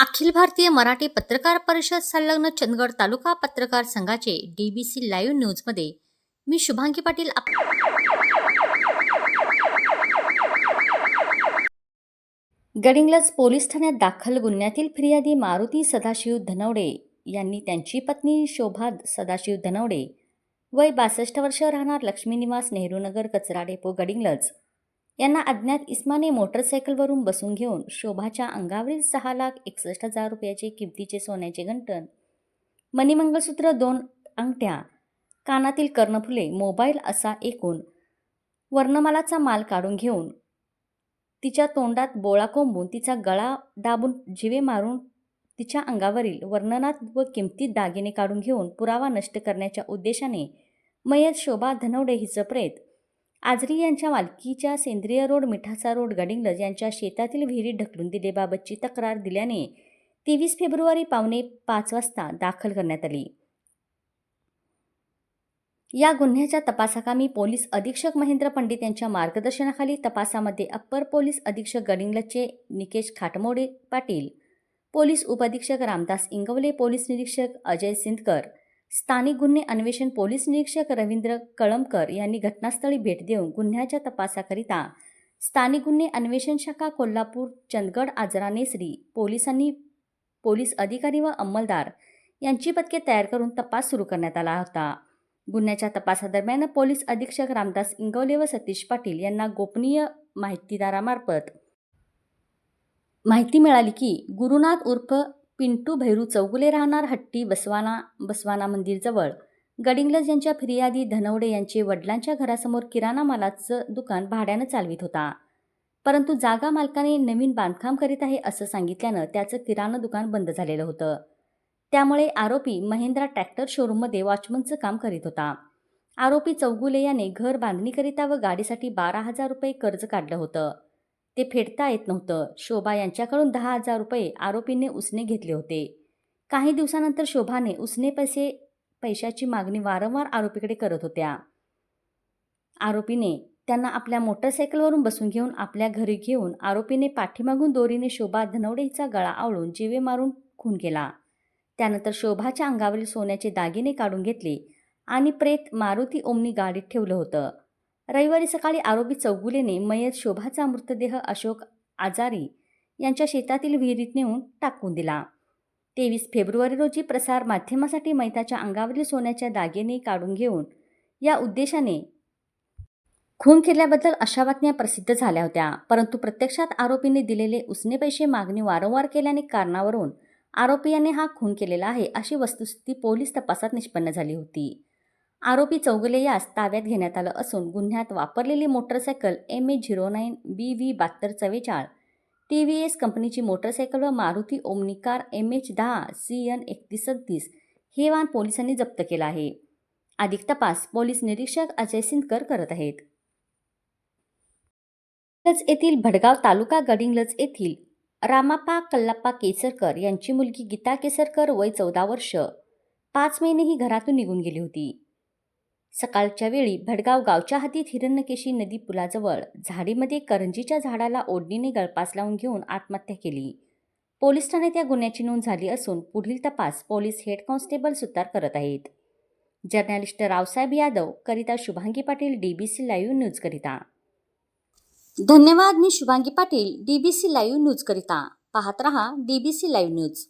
अखिल भारतीय मराठी पत्रकार परिषद संलग्न चंदगड तालुका पत्रकार संघाचे डीबीसी लाईव्ह न्यूजमध्ये मी शुभांगी पाटील आप- गडिंग्लज पोलीस ठाण्यात दाखल गुन्ह्यातील फिर्यादी मारुती सदाशिव धनवडे यांनी त्यांची पत्नी शोभा सदाशिव धनवडे वय बासष्ट वर्ष राहणार लक्ष्मी निवास नेहरू नगर कचरा डेपो गडिंग्लज यांना अज्ञात इस्माने मोटरसायकलवरून बसून घेऊन शोभाच्या अंगावरील सहा लाख एकसष्ट हजार रुपयाचे किमतीचे सोन्याचे गंटन मणिमंगळसूत्र दोन अंगठ्या कानातील कर्णफुले मोबाईल असा एकूण वर्णमालाचा माल काढून घेऊन तिच्या तोंडात बोळा कोंबून तिचा गळा दाबून जिवे मारून तिच्या अंगावरील वर्णनात व किमतीत दागिने काढून घेऊन पुरावा नष्ट करण्याच्या उद्देशाने मयत शोभा धनवडे हिचं प्रेत आजरी यांच्या मालकीच्या सेंद्रिय रोड मिठाचा रोड गडिंग्लज यांच्या शेतातील विहिरीत ढकलून दिलेबाबतची तक्रार दिल्याने तेवीस फेब्रुवारी पावणे पाच वाजता दाखल करण्यात आली. या गुन्ह्याच्या तपासाकामी पोलीस अधीक्षक महेंद्र पंडित यांच्या मार्गदर्शनाखाली तपासामध्ये अप्पर पोलीस अधीक्षक गडिंग्लजचे निकेश खाटमोडे पाटील पोलीस उपअधीक्षक रामदास इंगवले पोलीस निरीक्षक अजय सिंदकर स्थानिक गुन्हे अन्वेषण पोलीस निरीक्षक रवींद्र कळमकर यांनी घटनास्थळी भेट देऊन गुन्ह्याच्या तपासाकरिता स्थानिक गुन्हे अन्वेषण शाखा कोल्हापूर चंदगड आजरा नेसरी पोलिसांनी पोलीस अधिकारी व अंमलदार यांची पथके तयार करून तपास सुरू करण्यात आला होता. गुन्ह्याच्या तपासादरम्यान पोलीस अधीक्षक रामदास इंगवले व सतीश पाटील यांना गोपनीय माहितीदारामार्फत माहिती मिळाली की गुरुनाथ उर्फ पिंटू भैरू चौगुले राहणार हट्टी बसवाना बसवाना मंदिरजवळ गडिंग्लज यांच्या फिर्यादी धनवडे यांचे वडिलांच्या घरासमोर किराणा मालाचं दुकान भाड्यानं चालवित होता. परंतु जागा मालकाने नवीन बांधकाम करीत आहे असं सांगितल्यानं त्याचं किराणा दुकान बंद झालेलं होतं. त्यामुळे आरोपी महिंद्रा ट्रॅक्टर शोरूममध्ये वॉचमनचं काम करीत होता. आरोपी चौगुले याने घर बांधणीकरिता व गाडीसाठी बारा हजार रुपये कर्ज काढलं होतं. ते फेडता येत नव्हतं. शोभा यांच्याकडून दहा हजार रुपये आरोपीने उसने घेतले होते. काही दिवसानंतर शोभाने उसने पैसे पैशाची मागणी वारंवार आरोपीकडे करत होत्या. आरोपीने त्यांना आपल्या मोटरसायकलवरून बसून घेऊन आपल्या घरी घेऊन आरोपीने पाठीमागून दोरीने शोभा धनवडेचा गळा आवळून जिवे मारून खून केला. त्यानंतर शोभाच्या अंगावरील सोन्याचे दागिने काढून घेतले आणि प्रेत मारुती ओमनी गाडीत ठेवलं होतं. रविवारी सकाळी आरोपी चौगुलेने मयत शोभाचा मृतदेह अशोक आजारी यांच्या शेतातील विहिरीत नेऊन टाकून दिला. तेवीस फेब्रुवारी रोजी प्रसार माध्यमासाठी मैताच्या अंगावरील सोन्याच्या दागिने काढून घेऊन या उद्देशाने खून केल्याबद्दल अशा बातम्या प्रसिद्ध झाल्या होत्या. परंतु प्रत्यक्षात आरोपीने दिलेले उसने पैसे मागणी वारंवार केल्याने कारणावरून आरोपी याने हा खून केलेला आहे अशी वस्तुस्थिती पोलीस तपासात निष्पन्न झाली होती. आरोपी चौगुले यास ताब्यात घेण्यात आलं असून गुन्ह्यात वापरलेली motorcycle M A zero nine B V बहात्तर चव्वेचाळ टी व्ही एस कंपनीची मोटरसायकल व Maruti Omni car M H दहा सी एन एकतीस सत्तीस हे वाहन पोलिसांनी जप्त केलं आहे. अधिक तपास पोलीस निरीक्षक अजय सिंदकर करत आहेत. गडिंग्लज येथील भडगाव तालुका गडिंग्लज येथील रामापा कल्लाप्पा केसरकर यांची मुलगी गीता केसरकर वय चौदा वर्ष. पाच महिने ही घरातून निघून गेली होती. सकाळच्या वेळी भडगाव गावच्या हातीत हिरण्यकेशी नदी पुलाजवळ झाडीमध्ये करंजीच्या झाडाला ओढणीने गळपास लावून घेऊन आत्महत्या केली. पोलीस ठाण्यात या गुन्ह्याची नोंद झाली असून पुढील तपास पोलीस हेड कॉन्स्टेबल सुतार करत आहेत. जर्नलिस्ट रावसाहेब यादव करिता Shubhangi Patil DBC live news करिता. धन्यवाद मी Shubhangi Patil DBC live news करिता. पाहत रहा डीबीसी लाईव्ह न्यूज.